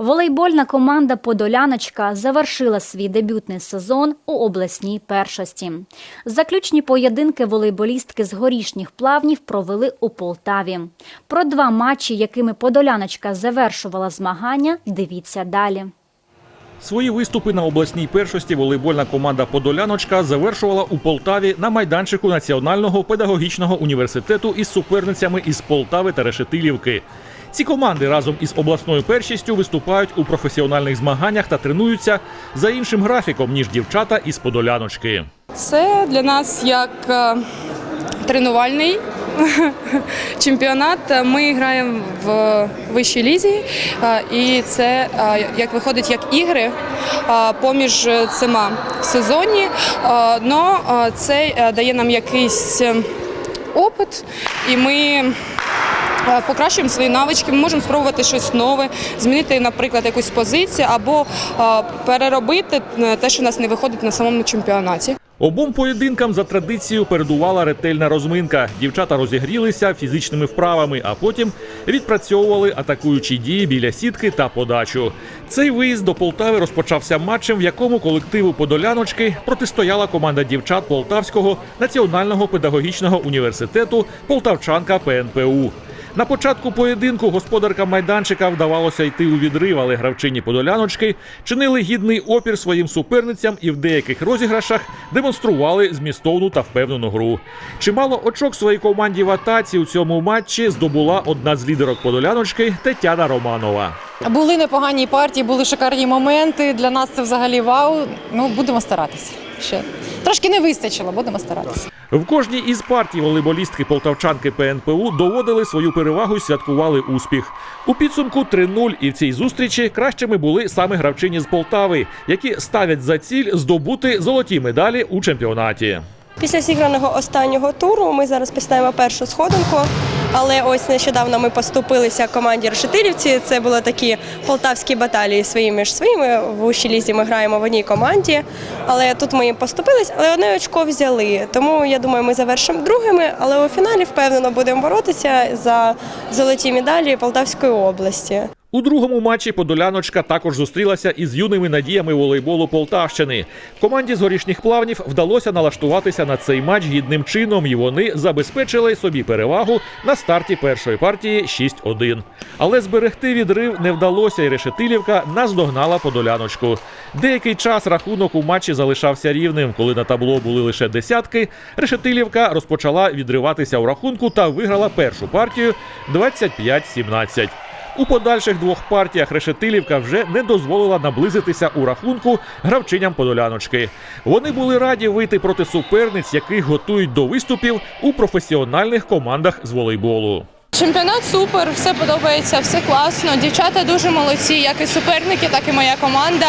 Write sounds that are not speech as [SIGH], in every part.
Волейбольна команда Подоляночка завершила свій дебютний сезон у обласній першості. Заключні поєдинки волейболістки з горішніх плавнів провели у Полтаві. Про два матчі, якими Подоляночка завершувала змагання, дивіться далі. Свої виступи на обласній першості волейбольна команда Подоляночка завершувала у Полтаві на майданчику Національного педагогічного університету із суперницями із Полтави та Решетилівки. Ці команди разом із обласною першістю виступають у професіональних змаганнях та тренуються за іншим графіком ніж дівчата із Подоляночки. Це для нас як е, тренувальний [LAUGHS] чемпіонат. Ми граємо в вищій лізі, і це як виходить як ігри поміж цими в сезоні. Но це е, дає нам якийсь е, опит, і ми. е, Покращуємо свої навички, ми можемо спробувати щось нове, змінити, наприклад, якусь позицію або переробити е, те, що у нас не виходить на самому чемпіонаті. Обом поєдинкам за традицією передувала ретельна розминка. Дівчата розігрілися фізичними вправами, а потім відпрацьовували атакуючі дії біля сітки та подачу. Цей виїзд до Полтави розпочався матчем, в якому колективу Подоляночки протистояла команда дівчат Полтавського національного педагогічного університету Полтавчанка ПНПУ. На початку поєдинку господаркам майданчика вдавалося йти у відрив, але гравчині Подоляночки чинили гідний опір своїм суперницям і в деяких розіграшах демонстрували змістовну та впевнену гру. Чимало очок своїй команді в атаці у цьому матчі здобула одна з лідерок Подоляночки Тетяна Романова. Були непогані партії, були шикарні моменти. Для нас це взагалі вау. Ну будемо старатися. Ще трошки не вистачило, будемо старатися. В кожній із партій волейболістки полтавчанки ПНПУ доводили свою перевагу і святкували успіх. У підсумку 3-0 і в цій зустрічі кращими були саме гравчині з Полтави, які ставлять за ціль здобути золоті медалі у чемпіонаті. Після зіграного останнього туру ми зараз писаємо першу сходинку. Але ось нещодавно ми поступилися команді Решетилівці. Це були такі полтавські баталії свої між своїми. В вищій лізі ми граємо в одній команді. Але тут ми їм поступились, але одне очко взяли. Тому я думаю, ми завершимо другими. Але у фіналі впевнено будемо боротися за золоті медалі Полтавської області. У другому матчі Подоляночка також зустрілася із юними надіями волейболу Полтавщини. Команді з горішніх плавнів вдалося налаштуватися на цей матч гідним чином, і вони забезпечили собі перевагу на старті першої партії 6-1. Але зберегти відрив не вдалося, і Решетилівка наздогнала Подоляночку. Деякий час рахунок у матчі залишався рівним. Коли на табло були лише десятки, Решетилівка розпочала відриватися у рахунку та виграла першу партію 25-17. У подальших двох партіях Решетилівка вже не дозволила наблизитися у рахунку гравчиням Подоляночки. Вони були раді вийти проти суперниць, яких готують до виступів у професіональних командах з волейболу. Чемпіонат супер, все подобається, все класно. Дівчата дуже молодці, як і суперники, так і моя команда.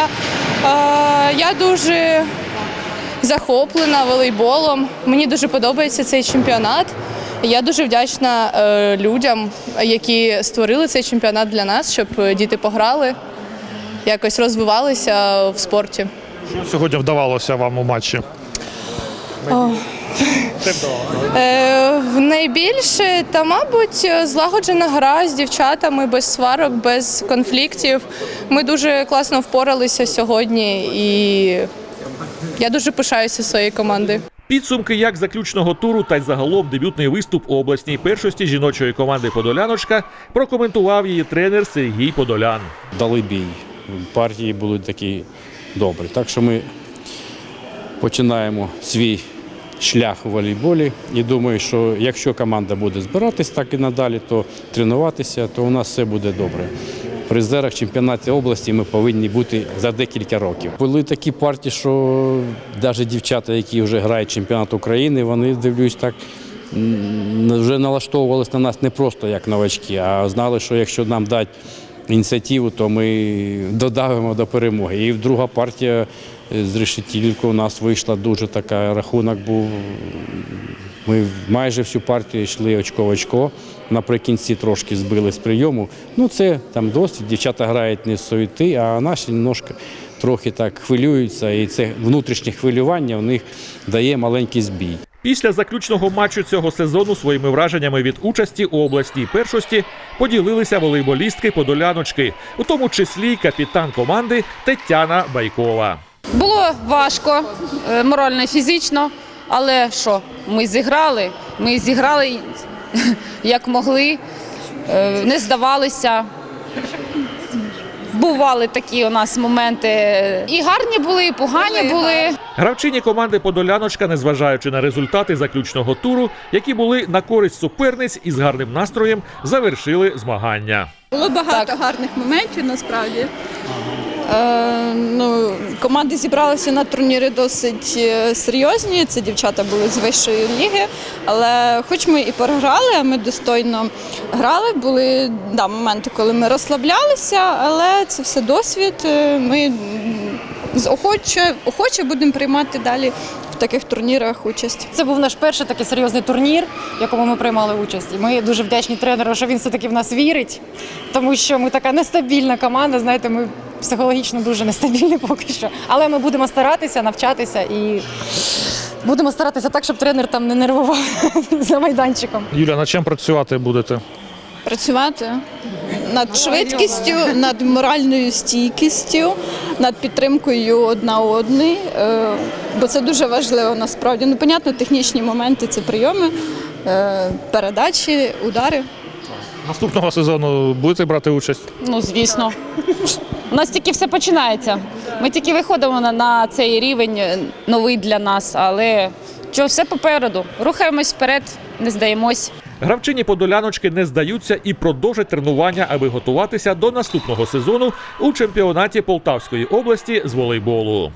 Е, я дуже захоплена волейболом. Мені дуже подобається цей чемпіонат. Я дуже вдячна е, людям, які створили цей чемпіонат для нас, щоб діти пограли, якось розвивалися в спорті. Що сьогодні вдавалося вам у матчі? Е, в найбільше та, мабуть, злагоджена гра з дівчатами без сварок, без конфліктів. Ми дуже класно впоралися сьогодні, і я дуже пишаюся своєю командою. Підсумки як заключного туру, та й загалом дебютний виступ у обласній першості жіночої команди Подоляночка прокоментував її тренер Сергій Подолян. дали бій. Партії були такі добрі. Так що ми починаємо свій шлях у волейболі. І думаю, що якщо команда буде збиратись так і надалі, то тренуватися, то у нас все буде добре. Призерах чемпіонатів області ми повинні бути за декілька років. Були такі партії, що навіть дівчата, які вже грають чемпіонат України, вони дивлюсь так. Вже налаштовувалися на нас не просто як новачки, а знали, що якщо нам дати ініціативу, то ми додавимо до перемоги. І друга партія е, з Решетілівкою у нас вийшла дуже така. Рахунок був. Ми майже всю партію йшли очко в очко. Наприкінці трошки збили з прийому. Ну, це там досвід. Дівчата грають не суєти, а наші немножко трохи так хвилюються. І це внутрішнє хвилювання у них дає маленький збій. Після заключного матчу цього сезону своїми враженнями від участі у обласній першості поділилися волейболістки подоляночки, у тому числі й капітан команди Тетяна Байкова. Було важко, е, морально і фізично, але що, ми зіграли, ми зіграли як могли, е, не здавалися. Бували такі у нас моменти. І гарні були, і погані були. Гравчині команди Подоляночка, незважаючи на результати заключного туру, які були на користь суперниць і з гарним настроєм, завершили змагання. Було багато Так. гарних моментів насправді. Е, ну, команди зібралися на турніри досить е, серйозні. Це дівчата були з вищої ліги. Але хоч ми і програли, а ми достойно грали. Були да, моменти, коли ми розслаблялися, але це все досвід. Е, Ми охоче, охоче будемо приймати далі в таких турнірах участь. Це був наш перший такий серйозний турнір, в якому ми приймали участь. І ми дуже вдячні тренеру, що він все-таки в нас вірить, тому що ми така нестабільна команда. Знаєте, ми психологічно дуже нестабільні поки що. Але ми будемо старатися, навчатися і будемо старатися так, щоб тренер там не нервував [LAUGHS] за майданчиком. Юля, над чим працювати будете? Працювати над швидкістю, над моральною стійкістю, над підтримкою одна одної, е, бо це дуже важливо насправді. Ну, понятно, технічні моменти це прийоми, е, передачі, удари. Наступного сезону будете брати участь? Ну, звісно. У нас тільки все починається. Ми тільки виходимо на, на цей рівень е, новий для нас, але що, все попереду. Рухаємось вперед, не здаємось. Гравчині Подоляночки не здаються і продовжать тренування, аби готуватися до наступного сезону у чемпіонаті Полтавської області з волейболу.